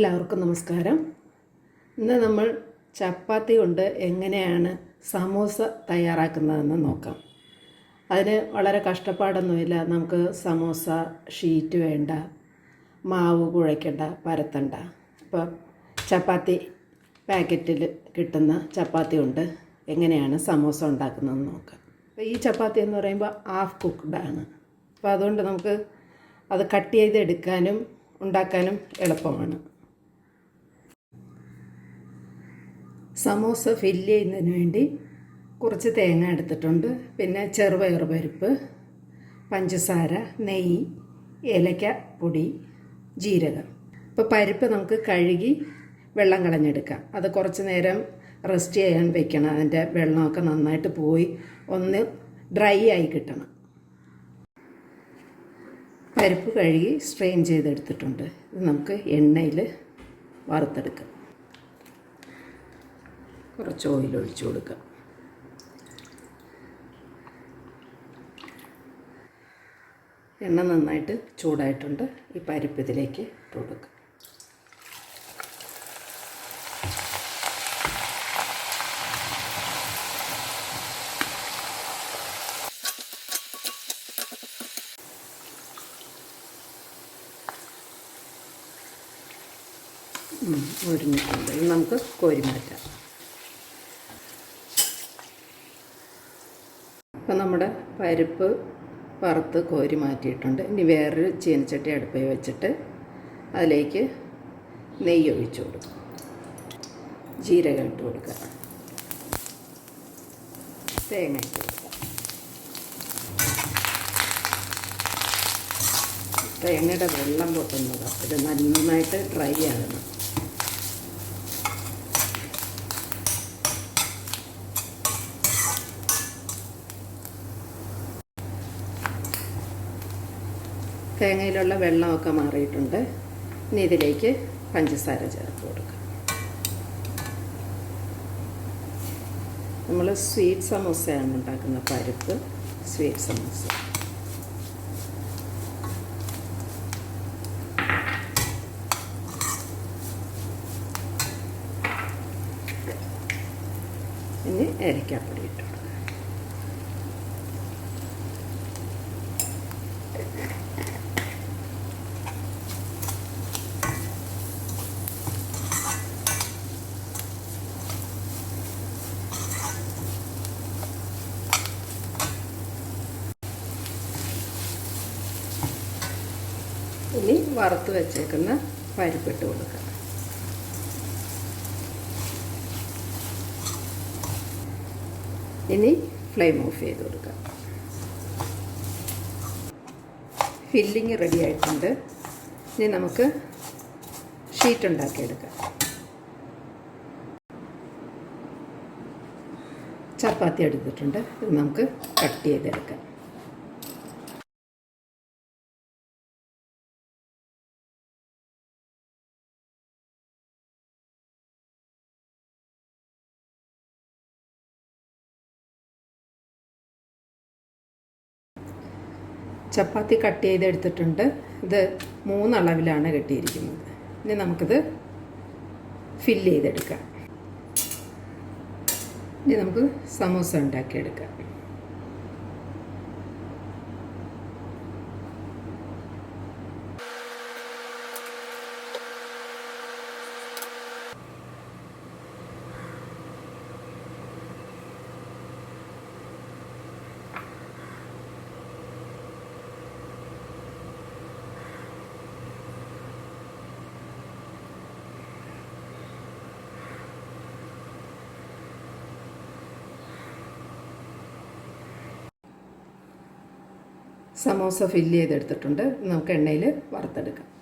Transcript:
എല്ലാവർക്കും നമസ്കാരം. ഇന്ന് നമ്മൾ ചപ്പാത്തി കൊണ്ട് എങ്ങനെയാണ് സമൂസ തയ്യാറാക്കുന്നതെന്ന് നോക്കാം. അതിന് വളരെ കഷ്ടപ്പാടൊന്നുമില്ല. നമുക്ക് സമൂസ ഷീറ്റ് വേണ്ട മാവ് കുഴയ്ക്കണ്ട പരത്തണ്ട. അപ്പോൾ ചപ്പാത്തി പാക്കറ്റിൽ കിട്ടുന്ന ചപ്പാത്തി കൊണ്ട് എങ്ങനെയാണ് സമൂസ ഉണ്ടാക്കുന്നതെന്ന് നോക്കാം. അപ്പോൾ ഈ ചപ്പാത്തി എന്ന് പറയുമ്പോൾ ഹാഫ് കുക്ക്ഡാണ് അപ്പോൾ അതുകൊണ്ട് നമുക്ക് അത് കട്ട് ചെയ്തെടുക്കാനും ഉണ്ടാക്കാനും എളുപ്പമാണ്. സമോസ ഫില്ല് ചെയ്യുന്നതിന് വേണ്ടി കുറച്ച് തേങ്ങ എടുത്തിട്ടുണ്ട്. പിന്നെ ചെറുപയർ പരിപ്പ് പഞ്ചസാര നെയ്യ് ഏലക്ക പൊടി ജീരകം. ഇപ്പോൾ പരിപ്പ് നമുക്ക് കഴുകി വെള്ളം കളഞ്ഞെടുക്കാം. അത് കുറച്ച് നേരം റെസ്റ്റ് ചെയ്യാൻ വെക്കണം. അതിന്റെ വെള്ളമൊക്കെ നന്നായിട്ട് പോയി ഒന്ന് ഡ്രൈ ആയി കിട്ടണം. പരിപ്പ് കഴുകി സ്ട്രെയിൻ ചെയ്തെടുത്തിട്ടുണ്ട്. ഇത് നമുക്ക് എണ്ണയിൽ വറുത്തെടുക്കാം. കുറച്ച് ഓയിൽ ഒഴിച്ചു കൊടുക്കുക. എണ്ണ നന്നായിട്ട് ചൂടായിട്ടുണ്ട്. ഈ പരിപ്പ് ഇതിലേക്ക് ഇട്ട് കൊടുക്കുക. മുരിഞ്ഞിട്ടുണ്ട് ഇത് നമുക്ക് കോരി മാറ്റാം അപ്പം നമ്മുടെ പരിപ്പ് വറുത്ത് കോരി മാറ്റിയിട്ടുണ്ട്. ഇനി വേറൊരു ചീനച്ചട്ടി അടുപ്പിൽ വെച്ചിട്ട് അതിലേക്ക് നെയ്യ് ഒഴിച്ചു കൊടുക്കുക ജീരകം ഇട്ട് കൊടുക്കുക. തേങ്ങ ഇട്ട് കൊടുക്കുക. തേങ്ങയുടെ വെള്ളം പൊട്ടുന്നതാണ് ഇത് നന്നായിട്ട് ഡ്രൈ ആകണം. തേങ്ങയിലുള്ള വെള്ളമൊക്കെ മാറിയിട്ടുണ്ട്. ഇനി ഇതിലേക്ക് പഞ്ചസാര ചേർത്ത് കൊടുക്കാം. നമ്മൾ സ്വീറ്റ് സമോസയാണ് ഉണ്ടാക്കുന്ന പരിപ്പ് സ്വീറ്റ് സമോസ. ഇനി ഏലക്കാപ്പൊടി ഇട്ടു കൊടുക്കാം ഇനി വറുത്ത് വെച്ചേക്കുന്ന പരിപ്പിട്ട് കൊടുക്കാം. ഇനി ഫ്ലെയിം ഓഫ് ചെയ്ത് കൊടുക്കാം. ഫില്ലിങ് റെഡി ആയിട്ടുണ്ട്. ഇനി നമുക്ക് ഷീറ്റ് ഉണ്ടാക്കിയെടുക്കാം. ചപ്പാത്തി എടുത്തിട്ടുണ്ട്. ഇത് നമുക്ക് കട്ട് ചെയ്തെടുക്കാം. ചപ്പാത്തി കട്ട് ചെയ്തെടുത്തിട്ടുണ്ട്. ഇത് മൂന്നളവിലാണ് കെട്ടിയിരിക്കുന്നത്. ഇനി നമുക്കിത് ഫില്ല് ചെയ്തെടുക്കാം. ഇനി നമുക്ക് സമോസ ഉണ്ടാക്കിയെടുക്കാം. സമോസ ഫില്ല് ചെയ്തെടുത്തിട്ടുണ്ട്. നമുക്ക് എണ്ണയിൽ വറുത്തെടുക്കാം.